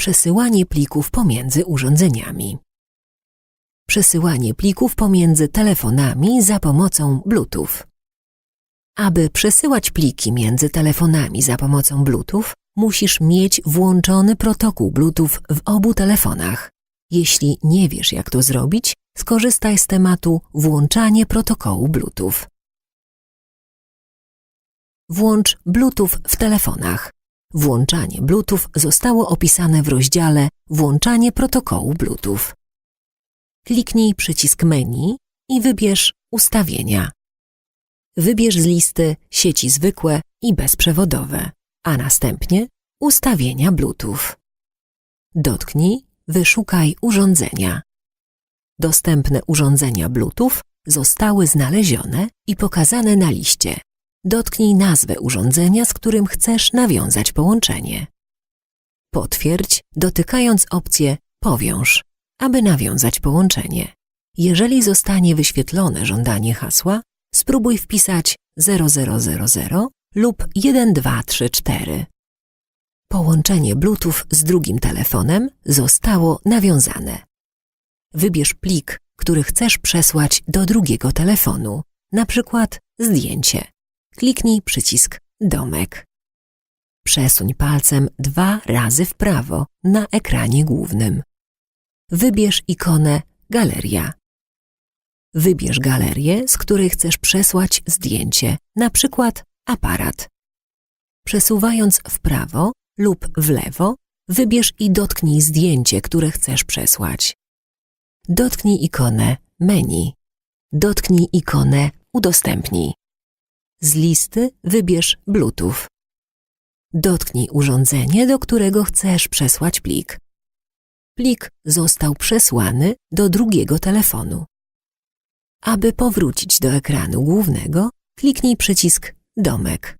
Przesyłanie plików pomiędzy urządzeniami. Przesyłanie plików pomiędzy telefonami za pomocą Bluetooth. Aby przesyłać pliki między telefonami za pomocą Bluetooth, musisz mieć włączony protokół Bluetooth w obu telefonach. Jeśli nie wiesz, jak to zrobić, skorzystaj z tematu Włączanie protokołu Bluetooth. Włącz Bluetooth w telefonach. Włączanie Bluetooth zostało opisane w rozdziale Włączanie protokołu Bluetooth. Kliknij przycisk menu i wybierz Ustawienia. Wybierz z listy sieci zwykłe i bezprzewodowe, a następnie Ustawienia Bluetooth. Dotknij Wyszukaj urządzenia. Dostępne urządzenia Bluetooth zostały znalezione i pokazane na liście. Dotknij nazwę urządzenia, z którym chcesz nawiązać połączenie. Potwierdź, dotykając opcję Powiąż, aby nawiązać połączenie. Jeżeli zostanie wyświetlone żądanie hasła, spróbuj wpisać 0000 lub 1234. Połączenie Bluetooth z drugim telefonem zostało nawiązane. Wybierz plik, który chcesz przesłać do drugiego telefonu, na przykład zdjęcie. Kliknij przycisk Domek. Przesuń palcem dwa razy w prawo na ekranie głównym. Wybierz ikonę Galeria. Wybierz galerię, z której chcesz przesłać zdjęcie, na przykład aparat. Przesuwając w prawo lub w lewo, wybierz i dotknij zdjęcie, które chcesz przesłać. Dotknij ikonę Menu. Dotknij ikonę Udostępnij. Z listy wybierz Bluetooth. Dotknij urządzenie, do którego chcesz przesłać plik. Plik został przesłany do drugiego telefonu. Aby powrócić do ekranu głównego, kliknij przycisk Domek.